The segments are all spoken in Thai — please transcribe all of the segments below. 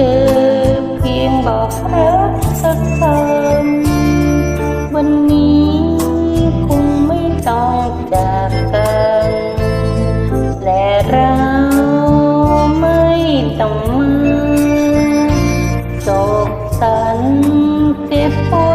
เจอเพียงบอกรักสักคำวันนี้คงไม่ต้องจากกันและเราไม่ต้องมาจบสันเจ็บป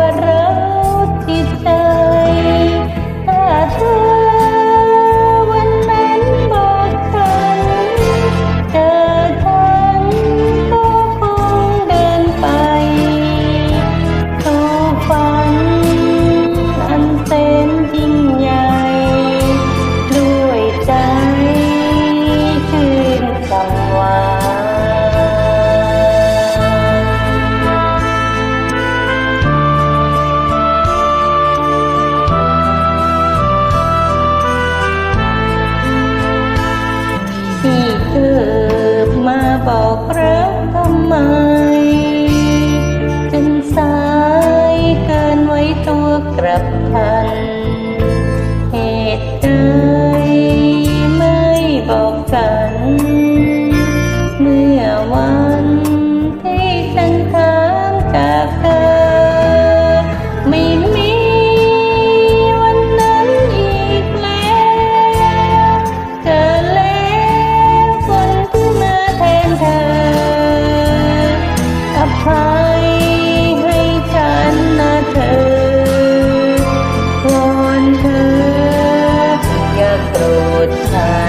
โปรดใช้